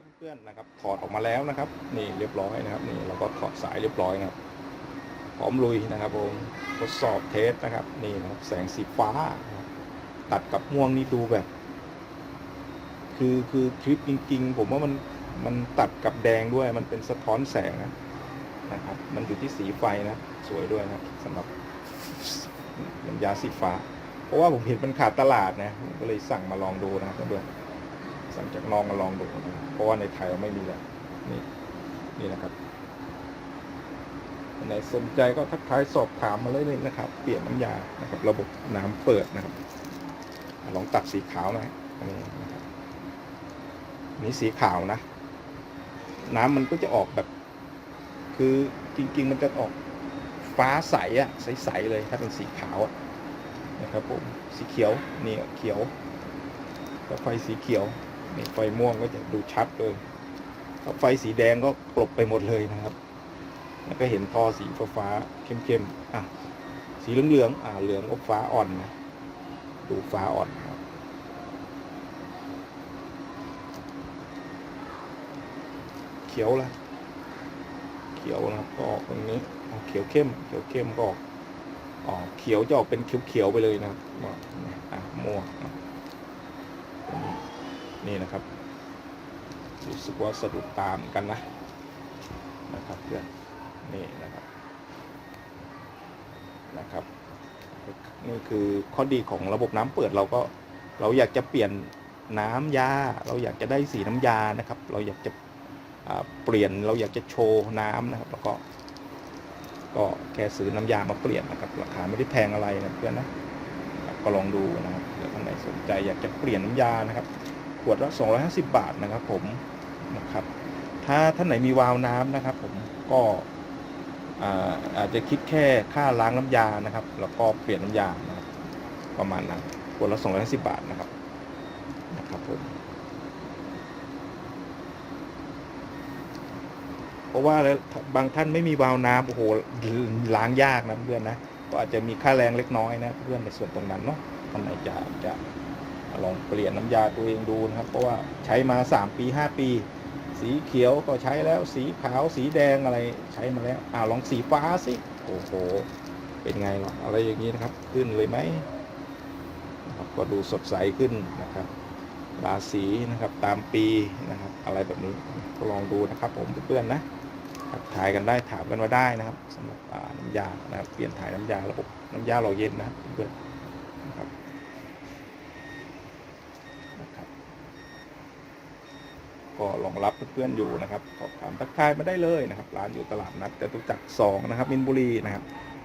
ครับเพื่อนๆนะครับถอดออกมาแล้วนะครับ นี่เรียบร้อยนะครับ นี่เราก็ถอดสายเรียบร้อยนะครับพร้อมลุยนะครับผมทดสอบเทสนะครับ นี่นะครับแสงสีฟ้า ตัดกับม่วงนี่ดูแบบ คือคือคลิปจริง ๆ ผมว่ามันมันตัดกับแดงด้วยมันเป็นสะท้อนแสงนะนะครับ มันอยู่ที่สีไฟนะ สวยด้วยนะสำหรับน้ำยาสีฟ้า เพราะว่าผมเห็นมันขาดตลาดนะผมก็เลยสั่งมาลองดูนะครับเพื่อนๆ สั่งจากน้องมาลองดูนะเพราะว่าในไทยเราไม่มีแล้วนี่นี่นะครับอันไหนสนใจก็ทักทายสอบถามมาเลยเลยนะครับ เปลี่ยนน้ำยานะครับ ระบบน้ำเปิดนะครับ ลองตัดสีขาวหน่อยอันนี้นะครับอันนี้สีขาวนะ น้ำมันก็จะออกแบบ คือจริง ๆ มันจะออกฟ้าใสอะใสๆเลยถ้าเป็นสีขาวอะนะครับผมสีเขียวนี่เขียวแล้วไฟสีเขียว นี่ไฟม่วงก็จะดูชัดเลยถ้าไฟสีแดงก็กลบไปหมดเลยนะครับ แล้วก็เห็นท่อสีฟ้าๆเข้มๆอะสีเหลืองๆอ่าเหลืองอบฟ้าอ่อนนะดูฟ้าอ่อนครับเขียวละเขียวนะครับก็ออกตรงนี้เขียวเข้ม เขียวเข้มก็ออกอ๋อเขียวจะออกเป็นเขียวๆไปเลยนะครับอะม่วงอะ นี่นะครับ รู้สึกว่าสะดุดตามกันนะนะครับเพื่อนนี่นะครับนะครับ นี่คือข้อดีของระบบน้ำเปิดเราก็เราอยากจะเปลี่ยนน้ำยา เราอยากจะได้สีน้ำยานะครับ เราอยากจะเปลี่ยนเราอยากจะโชว์น้ำนะครับ แล้วก็ ก็แค่ซื้อน้ำยามาเปลี่ยนนะครับราคาไม่ได้แพงอะไรนะเพื่อนนะก็ลองดูนะครับเผื่อท่านไหนสนใจอยากจะเปลี่ยนน้ำยานะครับ ขวดละ250 บาทนะครับผมนะครับ ถ้าท่านไหนมีวาล์วน้ำนะครับ ผมก็อาอาจจะคิดแค่ค่าล้างน้ำยานะครับ แล้วก็เปลี่ยนน้ำยานะครับประมาณนั้นขวดละ250 บาทนะครับนะครับผมเพราะว่าแล้วบางท่านไม่มีวาล์วน้ำโอ้โหล้างยากนะเพื่อนนะก็อาจจะมีค่าแรงเล็กน้อยนะเพื่อนในส่วนตรงนั้นเนาะท่านไหนจะจะ ลองเปลี่ยนน้ำยาตัวเองดูนะครับ เพราะว่าใช้มา 3 ปี 5 ปี สีเขียวก็ใช้แล้วสีขาวสีแดงอะไรใช้มาแล้วอ่าลองสีฟ้าสิโอ้โหเป็นไงหรออะไรอย่างนี้นะครับ ขึ้นเลยไหมครับก็ดูสดใสขึ้นนะครับราศีนะครับตามปีนะครับ อะไรแบบนี้ก็ลองดูนะครับผมเพื่อนๆนะทักทายกันได้ถามกันมาได้นะครับสำหรับน้ำยานะครับเปลี่ยนถ่ายน้ำยาระบบน้ำยาหล่อเย็นนะครับเพื่อนๆนะครับนะครับ ก็รองรับเพื่อนๆอยู่นะครับสอบถามทักทายมาได้เลยนะครับ ร้านอยู่ตลาดนัดจตุจักรสองนะครับมินบุรีนะครับ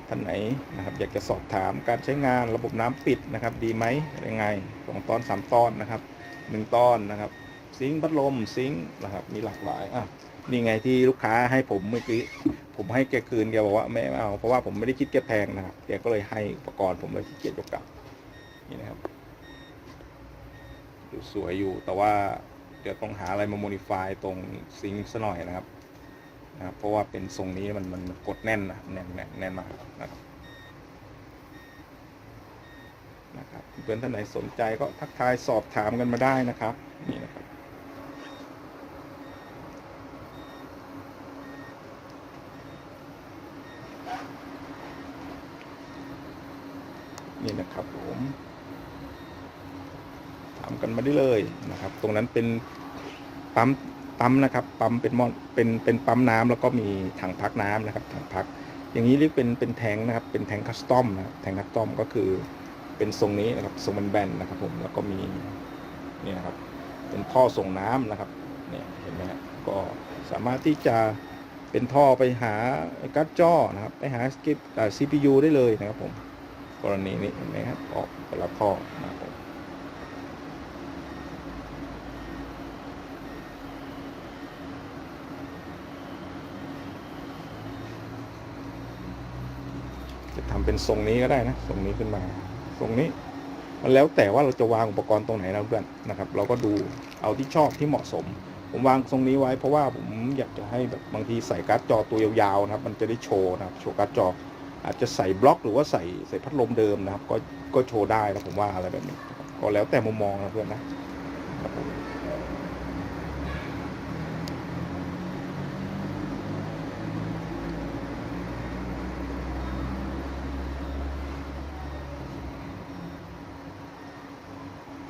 ท่านไหนนะครับ อยากจะสอบถามการใช้งานระบบน้ำปิดนะครับ ดีไหมยังไงสองตอนสามตอนนะครับหนึ่งตอนนะครับ ซิงค์พัดลมซิงค์นะครับ มีหลากหลายอะนี่ไงที่ลูกค้าให้ผมเมื่อกี้ผมให้แกคืนแกบอกว่าไม่เอาเพราะว่าผมไม่ได้คิดแกแพงนะครับแกก็เลยให้อุปกรณ์ผมเลยขี้เกียจยกกลับนี่นะครับดูสวยอยู่แต่ว่า เดี๋ยวต้องหาอะไรมาโมดิฟายตรงซิงค์ซะหน่อยนะครับนะครับเพราะว่าเป็นทรงนี้มันมันกดแน่นนะแน่นแน่นแน่นมากนะครับนะครับเพื่อนท่านไหนสนใจก็ทักทายสอบถามกันมาได้นะครับนี่นะครับนี่นะครับผมามกันมาได้เลยนะครับ ตรงนั้นเป็นปั๊มปั๊มนะครับปั๊มเป็นมอเป็นเป็นปั๊มน้ำแล้วก็มีถังพักน้ำนะครับถังพัก อย่างนี้เรียกเป็นเป็นแทงนะครับเป็นแทงคัสตอมนะแทงคัสตอมก็คือเป็นทรงนี้นะครับทรงแบนๆนะครับผมแล้วก็มีนี่นะครับเป็นท่อส่งน้ำนะครับเนี่ยเห็นไหมฮะก็สามารถที่จะเป็นท่อไปหาการ์ดจอนะครับไปหาสกิปอ่า CPU ได้เลยนะครับผมกรณีนี้เห็นไหมครับออกคนละท่อนะครับผม จะทำเป็นทรงนี้ก็ได้นะทรงนี้ขึ้นมาตรงนี้ มันแล้วแต่ว่าเราจะวางอุปกรณ์ตรงไหนนะเพื่อนนะครับ เราก็ดูเอาที่ชอบที่เหมาะสม ผมวางทรงนี้ไว้เพราะว่าผมอยากจะให้แบบบางทีใส่การ์ดจอตัวยาวๆนะครับ มันจะได้โชว์นะครับโชว์การ์ดจอ อาจจะใส่บล็อกหรือว่าใส่ใส่พัดลมเดิมนะครับ ก็ก็โชว์ได้นะผมว่าอะไรแบบนี้ก็แล้วแต่มุมมองนะเพื่อนนะ